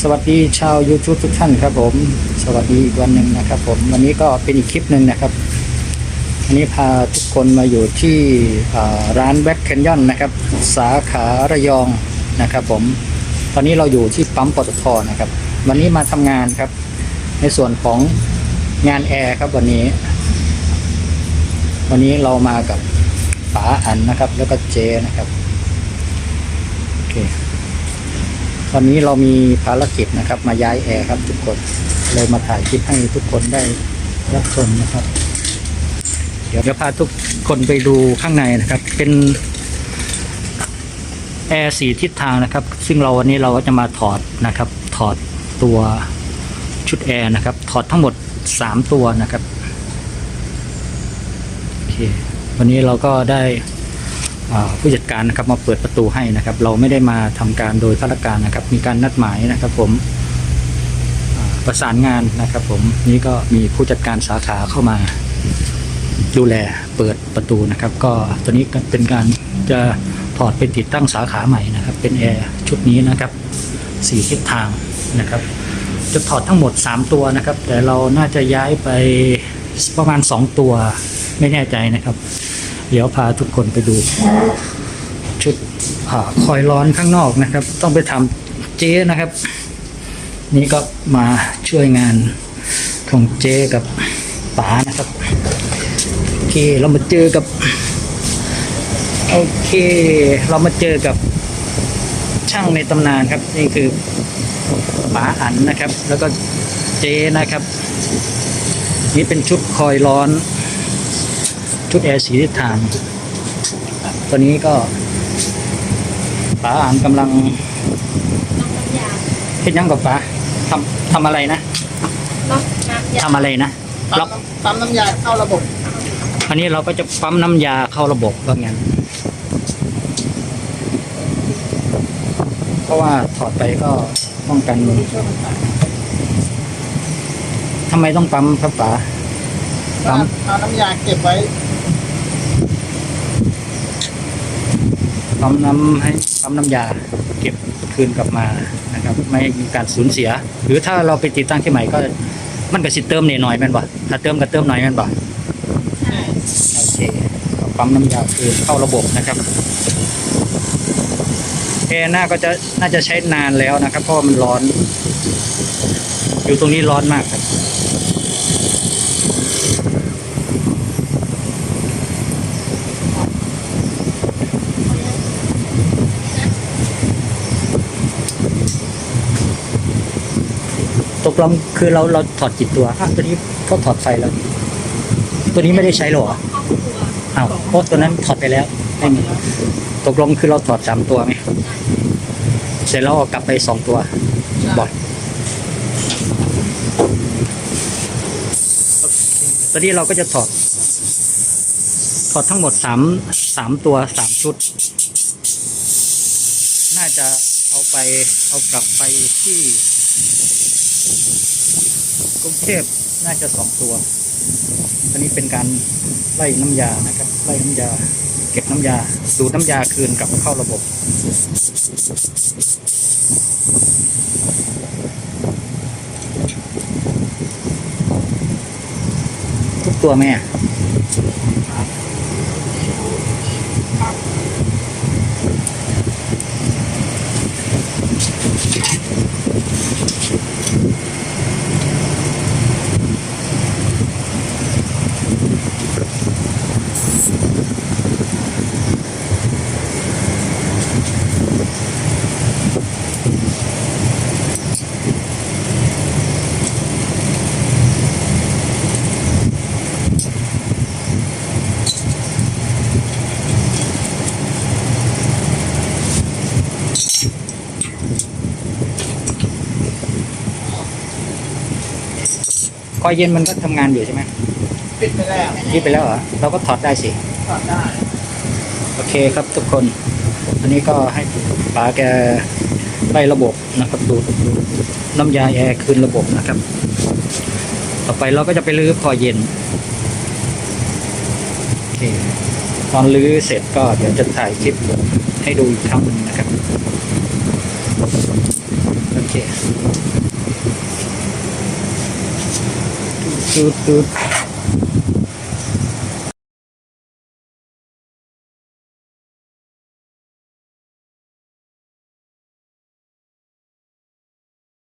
สวัสดีชาว YouTube ทุกท่านครับผม สวัสดีอีกวันหนึ่งนะครับผม วันนี้ก็เป็นอีกคลิปหนึ่งนะครับวันนี้พาทุกคนมาอยู่ที่ร้านแบ็คแคนยอนนะครับ สาขาระยองนะครับผม ตอนนี้เราอยู่ที่ปั๊มปตทนะครับ วันนี้มาทำงานครับ ในส่วนของงานแอร์ครับวันนี้ วันนี้เรามากับป๋าอันนะครับ แล้วก็เจนะครับโอเค อนนี้เรามีภารกิจนะครับ มาย้ายแอร์ครับทุกคนเลยมาถ่ายคลิปให้ทุกคนได้รับชมนะครับ เดี๋ยวจะพาทุกคนไปดูข้างในนะครับ เป็นแอร์สีทิศทางนะครับ ซึ่งเราวันนี้เราก็จะมาถอดนะครับ ถอดตัวชุดแอร์นะครับ ถอดทั้งหมด 3 ตัวนะครับโอเควันนี้เราก็ได้ ผู้จัดการนะครับมาเปิดประตูให้นะครับ เราไม่ได้มาทำการโดยข้าราการนะครับ มีการนัดหมายนะครับ ผมประสานงานนะครับ ผมนี่ก็มีผู้จัดการสาขาเข้ามา ดูแลเปิดประตูนะครับ ก็ตัวนี้เป็นการจะถอดเป็นติดตั้งสาขาใหม่นะครับ เป็นแอร์ชุดนี้นะครับสี่ทิศทางนะครับ จะถอดทั้งหมด 3 ตัวนะครับ แต่เราน่าจะย้ายไปประมาณ 2 ตัวไม่แน่ใจนะครับ เดี๋ยวพาทุกคนไปดู ชุดอคอยร้อนข้างนอกนะครับ ต้องไปทำเจ๊นะครับ นี่ก็มาช่วยงานของเจ๊กับป๋านะครับโอเคเรามาเจอกับโอเค เรามาเจอกับช่างในตำนานครับ นี่คือป๋าอันนะครับ แล้วก็เจ๊นะครับ นี่เป็นชุดคอยร้อน ชุดแอร์สีทิศทางตอนนี้ก็ป๋าอ่านกำลังเฮ็ดหยังกับป๋าทำทำอะไรนะทำอะไรนะล็อกปั๊มน้ำยาเข้าระบบ อันนี้เราก็จะปั๊มน้ำยาเข้าระบบว่างั้นเพราะว่าถอดไปก็ป้องกันทำไมต้องปั๊มครับป๋าปั๊มเอาน้ำยาเก็บไว้ ปั๊มน้ำให้ปั๊มน้ำยาเก็บคืนกลับมานะครับ ไม่มีการสูญเสีย หรือถ้าเราไปติดตั้งที่ใหม่ก็มันก็สิเติมหน่อยแม่นบ่ถ้าเติมก็เติมหน่อยแม่นบ่โอเคปั๊มน้ำยาคืนเข้าระบบนะครับแอร์หน้าก็จะน่าจะใช้นานแล้วนะครับ เพราะมันร้อน อยู่ตรงนี้ร้อนมากครับ ตกลงคือเราเราถอดกี่ตัวอะตัวนี้ก็ถอดไฟแล้ว ตัวนี้ไม่ได้ใช้หรออ้าวเพราะตัวนั้นถอดไปแล้วไม่มีตกลงคือเราถอดสามตัวไหมเสร็จแล้วเอากลับไปสองตัวบอดตอนนี้เราก็จะถอด ถอดทั้งหมดสามสามตัวสามชุด น่าจะเอาไปเอากลับไปที่ กรุงเทพน่าจะสองตัว อันนี้เป็นการไล่น้ำยานะครับ ไล่น้ำยา เก็บน้ำยาดูดน้ำยาคืนกลับเข้าระบบ ทุกตัวไหม อะคอยเย็นมันก็ทำงานอยู่ใช่ไหมปิดไปแล้วยืดไปแล้วเหรอเราก็ถอดได้สิ ถอดได้โอเคครับทุกคน อันนี้ก็ให้ป๋าแกไล่ระบบนะครับดูดดูดน้ำยาแอร์คืนระบบนะครับ ต่อไปเราก็จะไปรื้อคอเย็นโอเคตอนรื้อเสร็จก็เดี๋ยวจะถ่ายคลิปให้ดูอีกครั้งหนึ่งนะครับโอเค ตูดตูด